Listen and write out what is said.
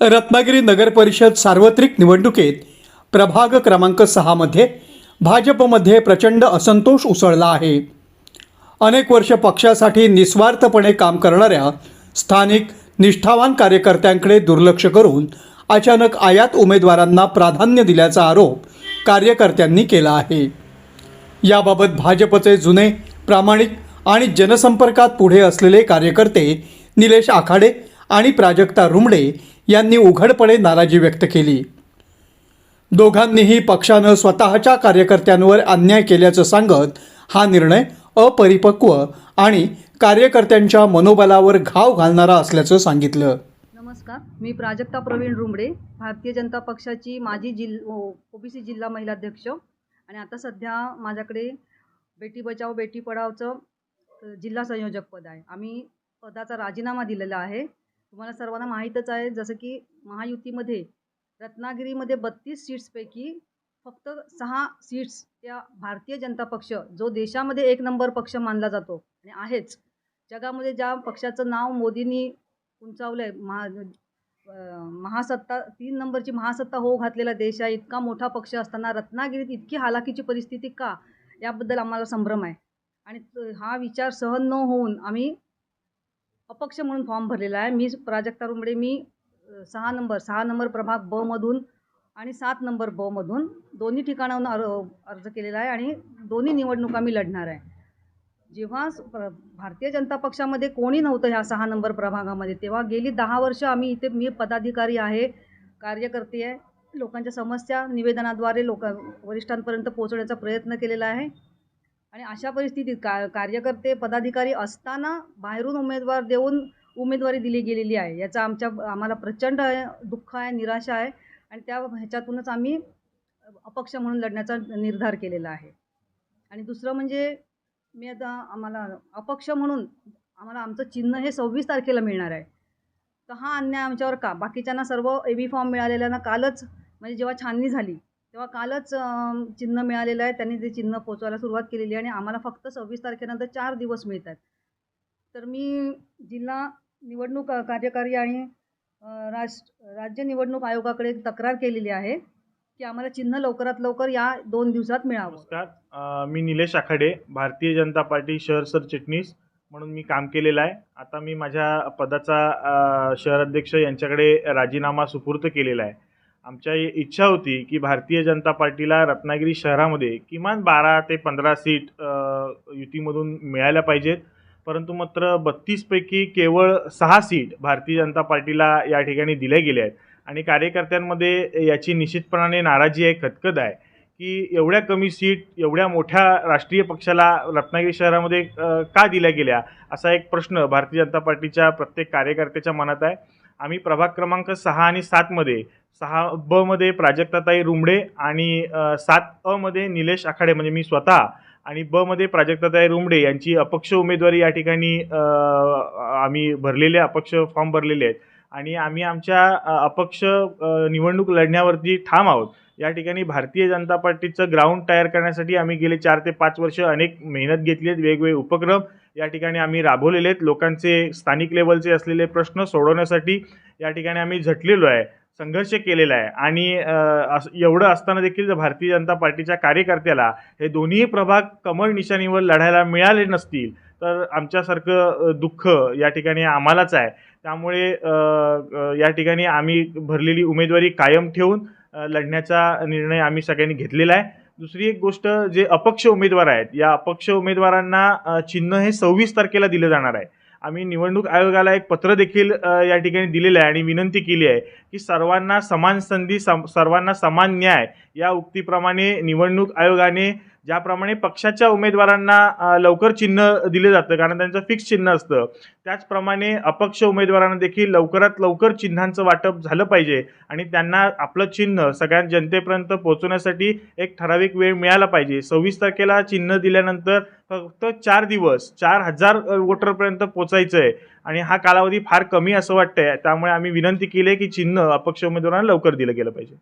रत्नागिरी नगर परिषद सार्वत्रिक निवडणुकीत प्रभाग क्रमांक सहामध्ये भाजपमध्ये प्रचंड असंतोष उसळला आहे. अनेक वर्ष पक्षासाठी निस्वार्थपणे काम करणाऱ्या स्थानिक निष्ठावान कार्यकर्त्यांकडे दुर्लक्ष करून अचानक आयात उमेदवारांना प्राधान्य दिल्याचा आरोप कार्यकर्त्यांनी केला आहे. याबाबत भाजपचे जुने प्रामाणिक आणि जनसंपर्कात पुढे असलेले कार्यकर्ते निलेश आखाडे आणि प्राजक्ता रुमडे यांनी उघडपणे नाराजी व्यक्त केली. दोघांनीही पक्षानं स्वतःच्या कार्यकर्त्यांवर अन्याय केल्याचं सांगत हा निर्णय अपरिपक्व आणि कार्यकर्त्यांच्या मनोबलावर घाव घालणारा असल्याचं सांगितलं. नमस्कार मी प्राजक्ता प्रवीण रुमडे भारतीय जनता पक्षाची माजी जिल ओबीसी जिल्हा महिला अध्यक्ष आणि आता सध्या माझ्याकडे बेटी बचाव बेटी पढावचं जिल्हा संयोजक पद आहे. आम्ही पदाचा राजीनामा दिलेला आहे. तुम्हाला सर्वांना माहीतच आहे जसं की महायुतीमध्ये रत्नागिरीमध्ये बत्तीस सीट्सपैकी फक्त सहा सीट्स या भारतीय जनता पक्ष जो देशामध्ये एक नंबर पक्ष मानला जातो आणि आहेच. जगामध्ये ज्या पक्षाचं नाव मोदींनी उंचावलं आहे महा महासत्ता तीन नंबरची महासत्ता होऊ घातलेला देश आहे इतका मोठा पक्ष असताना रत्नागिरीत इतकी हालाकीची परिस्थिती का? याबद्दल आम्हाला संभ्रम आहे. आणि हा विचार सहन न होऊन आम्ही अपक्ष म्हणून फॉर्म भरलेला आहे. मी प्राजक्ता रुमडे मी सहा नंबर सहा नंबर प्रभाग ब मधून आणि सात नंबर ब मधून दोन्ही ठिकाणाहून अर- अर्ज केलेला आहे आणि दोन्ही निवडणुका मी लढणार आहे. जेव्हा स- प्र- भारतीय जनता पक्षामध्ये कोणी नव्हतं ह्या सहा नंबर प्रभागामध्ये तेव्हा गेली दहा वर्ष आम्ही इथे मी पदाधिकारी आहे कार्यकर्ते आहे लोकांच्या समस्या निवेदनाद्वारे लोक वरिष्ठांपर्यंत पोहोचवण्याचा प्रयत्न केलेला आहे. आणि अशा परिस्थितीत का कार्यकर्ते पदाधिकारी असताना बाहेरून उमेदवार देऊन उमेदवारी दिली गेलेली आहे. याचा आमच्या आम्हाला प्रचंड दुःख आहे निराशा आहे आणि त्या ह्याच्यातूनच आम्ही अपक्ष म्हणून लढण्याचा निर्धार केलेला आहे. आणि दुसरं म्हणजे मी आता आम्हाला अपक्ष म्हणून आम्हाला आमचं चिन्ह हे सव्वीस तारखेला मिळणार आहे. तर हा अन्याय आमच्यावर का? बाकीच्यांना सर्व ए बी फॉर्म मिळालेल्यांना कालच म्हणजे जेव्हा छाननी झाली तेव्हा कालच चिन्ह मिळालेलं आहे. त्यांनी ते चिन्ह पोचवायला सुरुवात केलेली आहे आणि आम्हाला फक्त सव्वीस तारखेनंतर चार दिवस मिळत आहेत तर मी जिल्हा निवडणूक कार्यकारी आणि राष्ट्र राज्य निवडणूक आयोगाकडे एक तक्रार केलेली आहे की आम्हाला चिन्ह लवकरात लवकर या दोन दिवसात मिळावं. नमस्कार. मी निलेश आखाडे भारतीय जनता पार्टी शहर सरचिटणीस म्हणून मी काम केलेलं आहे. आता मी माझ्या पदाचा शहराध्यक्ष शहर अध्यक्ष यांच्याकडे राजीनामा सुपूर्द केलेला आहे. आमच्या इच्छा होती की भारतीय जनता पार्टीला रत्नागिरी शहरामध्ये किमान बारा ते पंधरा सीट युतीमधून मिळायला पाहिजेत. परंतु मात्र बत्तीसपैकी केवळ सहा सीट भारतीय जनता पार्टीला या ठिकाणी दिल्या गेल्या आहेत. आणि कार्यकर्त्यांमध्ये याची निश्चितपणाने नाराजी आहे खदखद आहे की एवढ्या कमी सीट एवढ्या मोठ्या राष्ट्रीय पक्षाला रत्नागिरी शहरामध्ये का दिल्या गेल्या? असा एक प्रश्न भारतीय जनता पार्टीच्या प्रत्येक कार्यकर्त्याच्या मनात आहे. आम्ही प्रभाग क्रमांक सहा आणि सातमध्ये सहा ब मध्ये प्राजक्ताताई रुमडे आणि सात अ मध्ये निलेश आखाडे म्हणजे मी स्वतः. आणि ब मध्ये प्राजक्ताताई रुमडे यांची अपक्ष उमेदवारी या ठिकाणी आम्ही भरलेले अपक्ष फॉर्म भरलेले आहेत. आणि आम्ही आमच्या अपक्ष निवडणूक लढण्यावरती ठाम आहोत. या ठिकाणी भारतीय जनता पार्टीचं ग्राउंड तयार करण्यासाठी आम्ही गेले चार ते पाच वर्ष अनेक मेहनत घेतली आहेत वेगवेगळे उपक्रम या ठिकाणी आम्ही राबवलेले आहेत. लोकांचे स्थानिक लेवलचे असलेले प्रश्न सोडवण्यासाठी या ठिकाणी आम्ही झटलेलो आहे. संघर्ष केलेला आहे. आणि अस एवढं असताना देखील जर भारतीय जनता पार्टीच्या कार्यकर्त्याला हे दोन्ही प्रभाग कमळ निशाणीवर लढायला मिळाले नसतील तर आमच्यासारखं दुःख या ठिकाणी आम्हालाच आहे. त्यामुळे या ठिकाणी आम्ही भरलेली उमेदवारी कायम ठेवून लढण्याचा निर्णय आम्ही सगळ्यांनी घेतलेला आहे. दुसरी एक गोष्ट जे अपक्ष उमेदवार आहेत या अपक्ष उमेदवारांना चिन्ह हे सव्वीस तारखेला दिलं जाणार आहे. आम्ही निवडणूक आयोगाला एक पत्र देखील या ठिकाणी दिलेलं आहे आणि विनंती केली आहे की सर्वांना समान संधी सम सर्वांना समान न्याय या उक्तीप्रमाणे निवडणूक आयोगाने ज्याप्रमाणे पक्षाच्या उमेदवारांना लवकर चिन्ह दिले जातं कारण त्यांचं फिक्स चिन्ह असतं. त्याचप्रमाणे अपक्ष उमेदवारांना देखील लवकरात लवकर चिन्हांचं वाटप झालं पाहिजे आणि त्यांना आपलं चिन्ह सगळ्या जनतेपर्यंत पोहोचवण्यासाठी एक ठराविक वेळ मिळाला पाहिजे. सव्वीस तारखेला चिन्ह दिल्यानंतर फक्त चार दिवस चार हजार वोटरपर्यंत पोचायचं आहे आणि हा कालावधी फार कमी असं वाटतंय. त्यामुळे आम्ही विनंती केली की चिन्ह अपक्ष उमेदवारांना लवकर दिलं गेलं पाहिजे.